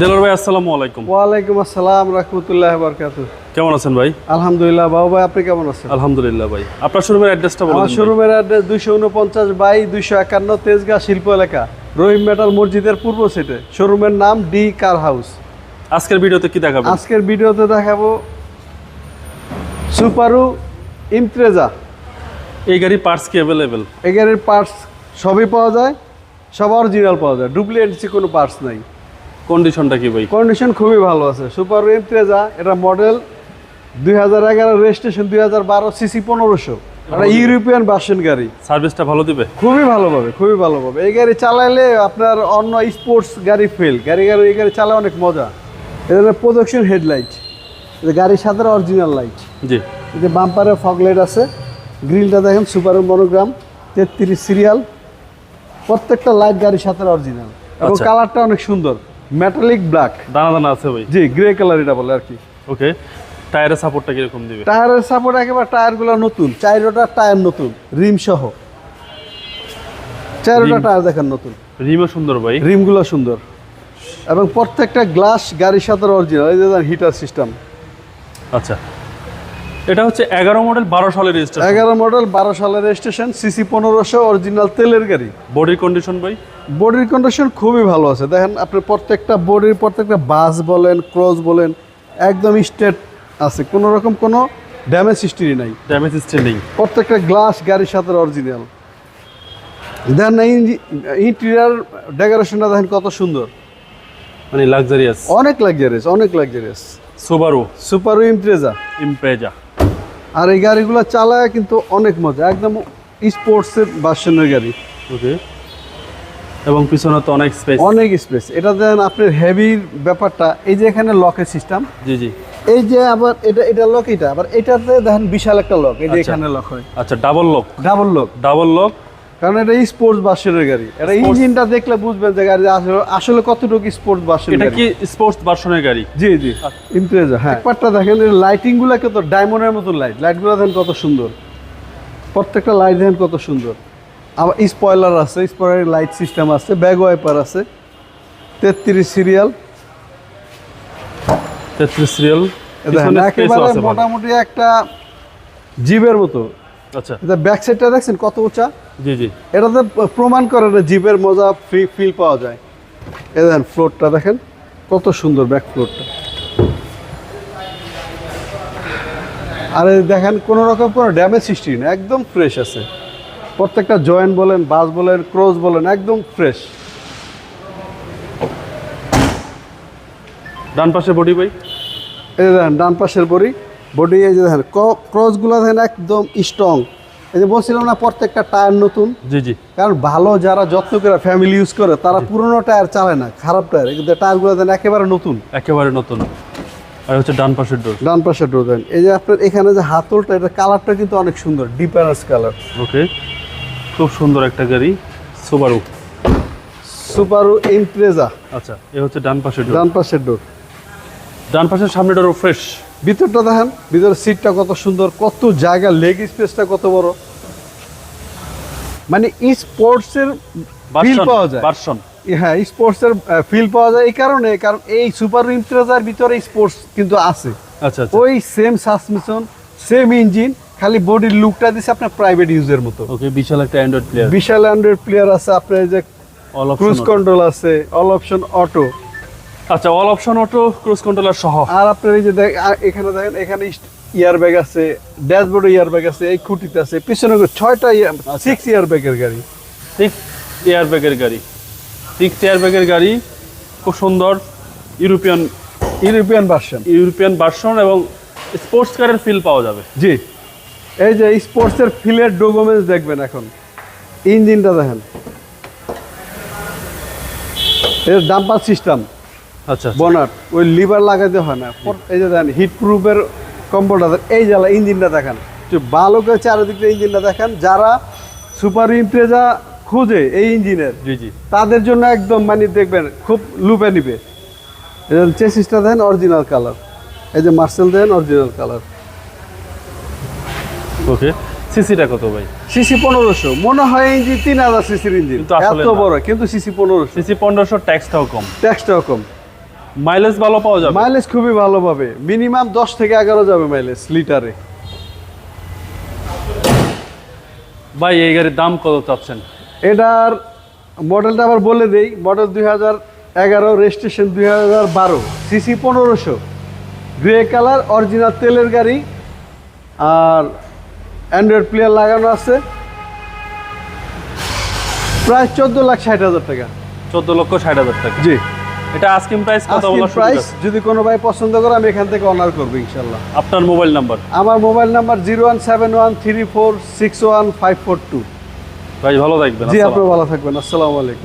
দেলোর ভাই আসসালামু আলাইকুম। ওয়ালাইকুম আসসালাম রহমতুল্লাহ বরকাত। কেমন আছেন ভাই? আলহামদুলিল্লাহ বাবু ভাই আপনি কেমন আছেন? আলহামদুলিল্লাহ ভাই। আপনার শোরুমের অ্যাড্রেসটা বলুন আমার শোরুমের অ্যাড্রেস দুইশো উনপঞ্চাশ বাই দুইশো একান্ন তেজগাঁ শিল্প এলাকা রহিম মেটাল মসজিদের পূর্ব সেটে শোরুমের নাম ডি কার হাউস। আজকের ভিডিওতে কি দেখাবেন? আজকের ভিডিওতে দেখাবো সুপারু ইমত্রেজা। এই গাড়ি পার্টস কি অ্যাভেলেবেল এই গাড়ির পার্টস সবই পাওয়া যায় সব অরিজিনাল পাওয়া যায়। ডুপ্লিকেট কোনো পার্টস নাই। কন্ডিশনটা কি ভাই? কন্ডিশন খুবই ভালো আছে। সুপার ইমত্রেজা এটা মডেল দুই হাজার এগারো রেজিস্ট্রেশন দুই হাজার বারো সিসি পনেরোশো। এটা ইউরোপিয়ান বাসন গাড়ি। সার্ভিসটা ভালো দিবে? খুবই ভালো পাবে খুবই ভালো পাবে। এই গাড়ি চালাইলে আপনার অন্য স্পোর্টস গাড়ি ফেল গাড়ি গাড়ি এই গাড়ি চালায় অনেক মজা। এটা প্রোডাকশন হেডলাইট গাড়ির সাথে অরিজিনাল লাইট জি। যে বাম্পারে ফগ লাইট আছে। গ্রিলটা দেখেন সুপার মনোগ্রাম তেত্রিশ সিরিয়াল প্রত্যেকটা লাইট গাড়ির সাথে অরিজিনাল এবং আচ্ছা। কালারটা অনেক সুন্দর। মেটালিক ব্ল্যাক দানা দানা আছে ভাই। জি গ্রে কালার এটা বলে আর কি। ওকে টায়ারের সাপোর্টটা কীরকম দিবে? টায়ারের সাপোর্ট একেবারে টায়ারগুলো নতুন। চাইরোটা টায়ার নতুন রিম সহ চাইরোটা টায়ার দেখেন নতুন। রিমও সুন্দর ভাই। রিমগুলো সুন্দর। এবং প্রত্যেকটা গ্লাস গাড়ির সাথে অরিজিনাল এই যে হিটার সিস্টেম আচ্ছা। এটা হচ্ছে এগারো মডেল বারো সালের রেজিস্ট্রেশন এগারো মডেল বারো সালের রেজিস্ট্রেশন সিসি পনেরোশো অরিজিনাল তেলের গাড়ি। বডির কন্ডিশন ভাই? বডির কন্ডিশন খুবই ভালো আছে। দেখেন আপনি প্রত্যেকটা বডির প্রত্যেকটা বাস বলেন ক্রস বলেন একদম স্ট্রেট আছে। কোনো রকম কোনো ড্যামেজ হিস্ট্রি নাই। ড্যামেজ হিস্ট্রি নেই। প্রত্যেকটা গ্লাস গাড়ির সাথে অরিজিনাল দেখেন না ইন্টেরিয়ার ডেকোরেশনটা দেখেন কত সুন্দর। মানে লাক্সারিয়াস অনেক লাক্সারিয়াস অনেক luxurious Subaru super Impreza Impreza আর এই গাড়িগুলো চালায় কিন্তু অনেক মজা একদম স্পোর্টসের বাসনের গাড়ি। ওকে এবং পিছনে তো অনেক স্পেস অনেক স্পেস এটা দেন আপনার হেভির ব্যাপারটা এই যে এখানে লকের সিস্টেম জি জি। এই যে আবার এটা এটা লক এটা আবার এটাতে দেখেন বিশাল একটা লক এই যে আচ্ছা। এখানে লক হয়। আচ্ছা double lock double lock double lock কারণ এটা স্পোর্টস গাড়ি। এটা ইঞ্জিনটা দেখলে বুঝবেন যে গাড়ি আসলে কতটুকু স্পোর্টস এটা কি স্পোর্টস ভার্সনের গাড়ি? জি জি। ইমপ্রেজা হ্যাঁ। ব্যাপারটা দেখেন এর লাইটিংগুলো কত ডায়মন্ডের মতো লাইট লাইটগুলো দেখেন কত সুন্দর। প্রত্যেকটা লাইট দেখেন কত সুন্দর। আবার স্পয়লার আছে স্পয়লার লাইট সিস্টেম আছে ব্যাগ ওয়াইপার আছে। তেত্রিশ সিরিয়াল তেত্রিশ সিরিয়াল একেবারে মোটামুটি একটা জিপের মতো। আচ্ছা। এটা ব্যাক সাইডটা দেখছেন কত উঁচা? জি জি। এটাতে প্রমাণ করে না জিপের মজা ফিল পাওয়া যায়। এ দেখেন ফ্লোরটা দেখেন কত সুন্দর ব্যাক ফ্লোরটা আর দেখেন কোনো রকম কোনো ড্যামেজ সৃষ্টি নেই একদম ফ্রেশ আছে। প্রত্যেকটা জয়েন্ট বলেন বাস বলেন ক্রস বলেন একদম ফ্রেশ ডান পাশে বডি ভাই। এই যে দেখেন ডান পাশের বডি। বডি এই যে দেখেন ক্রসগুলো দেখেন একদম স্ট্রং এই যে বলছিলাম না প্রত্যেকটা টায়ার নতুন। জি জি। কারণ ভালো যারা যত্ন করে ফ্যামিলি ইউজ করে তারা পুরনো টায়ার চালায় না খারাপ টায়ার কিন্তু টায়ারগুলো দেন একেবারে নতুন। একেবারে নতুন। আর হচ্ছে ডান পাশের ডোর ডান পাশের ডোর দেন এই যে আপনার এখানে যে হাতলটা এটা কালারটা কিন্তু অনেক সুন্দর ডিপারেন্স কালার ওকে খুব সুন্দর একটা গাড়ি সুবারু সুপারু ইমপ্রেজা আচ্ছা এ হচ্ছে ডান পাশের ডোর ডান পাশের ডোর ডান পাশের সামনে ডোর ফ্রেশ ভিতরটা দেখেন ভিতরের সিটটা কত সুন্দর কত জায়গা লেগ স্পেসটা কত বড়। মানে স্পোর্টসের ফিল পাওয়া যায়। হ্যাঁ স্পোর্টসের ফিল পাওয়া যায় এই কারণে কারণ এই সুপার ইমপ্রেজার ভিতরে স্পোর্টস কিন্তু আছে। আচ্ছা আচ্ছা। ওই সেম সাসমিশন সেম ইঞ্জিন খালি বডির লুকটা দিছে আপনার প্রাইভেট ইউজের মতো। ওকে বিশাল একটা অ্যান্ড্রয়েড প্লেয়ার বিশাল অ্যান্ড্রয়েড প্লেয়ার আছে আপনার যে অল ক্রুজ অপশন কন্ট্রোল আছে অল অপশন অটো আচ্ছা all option auto cruise controller সহ। আর আপনার এই যে এখানে দেখেন এখানে ইয়ার ব্যাগ আছে ড্যাশবোর্ডে ইয়ার ব্যাগ আছে এই খুঁটিতে আছে পিছনে ছয়টা সিক্স ইয়ার ব্যাগের গাড়ি। সিক্স এয়ার ব্যাগের গাড়ি। সিক্স এয়ার ব্যাগের গাড়ি খুব সুন্দর European European version European version এবং স্পোর্টস কারের ফিল পাওয়া যাবে। জি। এই যে স্পোর্টসের ফিলের ডকুমেন্টস দেখবেন এখন। ইঞ্জিনটা দেখেন। এর ডাম্পার সিস্টেম আচ্ছা বনাট ওই লিভার লাগাতে হয় না। এই যে দেখেন হিট প্রুফের কম্পোর্টার এই জ্বালা ইঞ্জিনটা দেখান। ভালো করে চারিদিকে ইঞ্জিনটা দেখান। যারা সুপার ইমপ্রেজা খুঁজে এই ইঞ্জিনের জি জি। তাদের জন্য একদম মানে দেখবেন খুব লুপে নিবে। চেসিসটা দেন অরিজিনাল কালার এই যে মার্সেল দেন অরিজিনাল কালার ওকে সিসিটা কত ভাই? সিসি পনেরোশো। মনে হয় ইঞ্জিন তিন হাজার সিসির ইঞ্জিন। এত বড় কিন্তু সিসি পনেরোশো। সিসি পনেরোশো ট্যাক্সটাও কম। ট্যাক্সটাও কম। মাইলেজ ভালো পাওয়া যাবে? মাইলেজ খুবই ভালো পাবে। মিনিমাম দশ থেকে এগারো যাবে মাইলেজ লিটারে ভাই এই গাড়ির দাম কত চাচ্ছেন? এটার মডেলটা আবার বলে দেই মডেল দুই হাজার এগারো রেজিস্ট্রেশন দুই হাজার বারো সিসি পনেরোশো। গ্রে কালার অরিজিনাল তেলের গাড়ি আর অ্যান্ড্রয়েড প্লেয়ার লাগানো আছে। প্রায় চোদ্দ লাখ ষাট হাজার টাকা। চোদ্দ লক্ষ ষাট হাজার টাকা। জি। এটা আস্কিং প্রাইস কত বলা প্রাইস যদি কোনো ভাই পছন্দ করে আমি এখান থেকে অনার করব ইনশাল্লাহ আপনার মোবাইল নাম্বার আমার mobile number zero one seven one three four six one five four two ভাই ভালো থাকবেন জি আপনি ভালো থাকবেন আসসালামু আলাইকুম।